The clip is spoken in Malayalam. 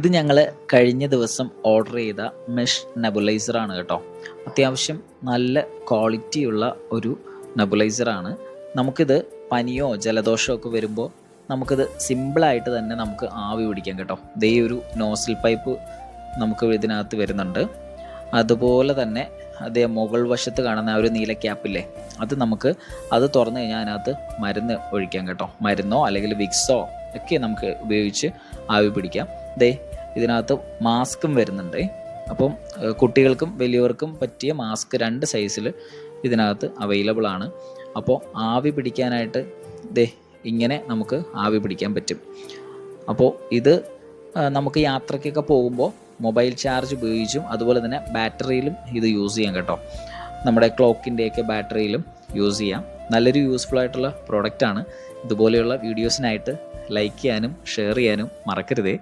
ഇത് ഞങ്ങൾ കഴിഞ്ഞ ദിവസം ഓർഡർ ചെയ്ത മെഷ് നെബുലൈസറാണ് കേട്ടോ. അത്യാവശ്യം നല്ല ക്വാളിറ്റിയുള്ള ഒരു നെബുലൈസറാണ് നമുക്കിത് പനിയോ ജലദോഷമോ ഒക്കെ വരുമ്പോൾ നമുക്കിത് സിമ്പിളായിട്ട് തന്നെ നമുക്ക് ആവി പിടിക്കാം കേട്ടോ. ഇതേ ഒരു നോസിൽ പൈപ്പ് നമുക്ക് ഇതിനകത്ത് വരുന്നുണ്ട്. അതുപോലെ തന്നെ അതേ മുകൾ വശത്ത് കാണുന്ന ആ ഒരു നീല ക്യാപ്പില്ലേ അത് നമുക്ക് അത് തുറന്നു കഴിഞ്ഞാൽ അതിനകത്ത് മരുന്ന് ഒഴിക്കാം കേട്ടോ. മരുന്നോ അല്ലെങ്കിൽ വിക്സോ ഒക്കെ നമുക്ക് ഉപയോഗിച്ച് ആവി പിടിക്കാം. ദേ ഇതിനകത്ത് മാസ്കും വരുന്നുണ്ട്. അപ്പം കുട്ടികൾക്കും വലിയവർക്കും പറ്റിയ മാസ്ക് രണ്ട് സൈസിൽ ഇതിനകത്ത് അവൈലബിൾ ആണ്. അപ്പോൾ ആവി പിടിക്കാനായിട്ട് ദേ ഇങ്ങനെ നമുക്ക് ആവി പിടിക്കാൻ പറ്റും. അപ്പോൾ ഇത് നമുക്ക് യാത്രയ്ക്കൊക്കെ പോകുമ്പോൾ മൊബൈൽ ചാർജ് ഉപയോഗിച്ചും അതുപോലെ തന്നെ ബാറ്ററിയിലും ഇത് യൂസ് ചെയ്യാം കേട്ടോ. നമ്മുടെ ക്ലോക്കിന്റെയൊക്കെ ബാറ്ററിയിലും യൂസ് ചെയ്യാം. നല്ലൊരു യൂസ്ഫുൾ ആയിട്ടുള്ള പ്രോഡക്റ്റാണ് ഇതുപോലെയുള്ള വീഡിയോസിനായിട്ട് ലൈക്ക് ചെയ്യാനും ഷെയർ ചെയ്യാനും മറക്കരുതേ.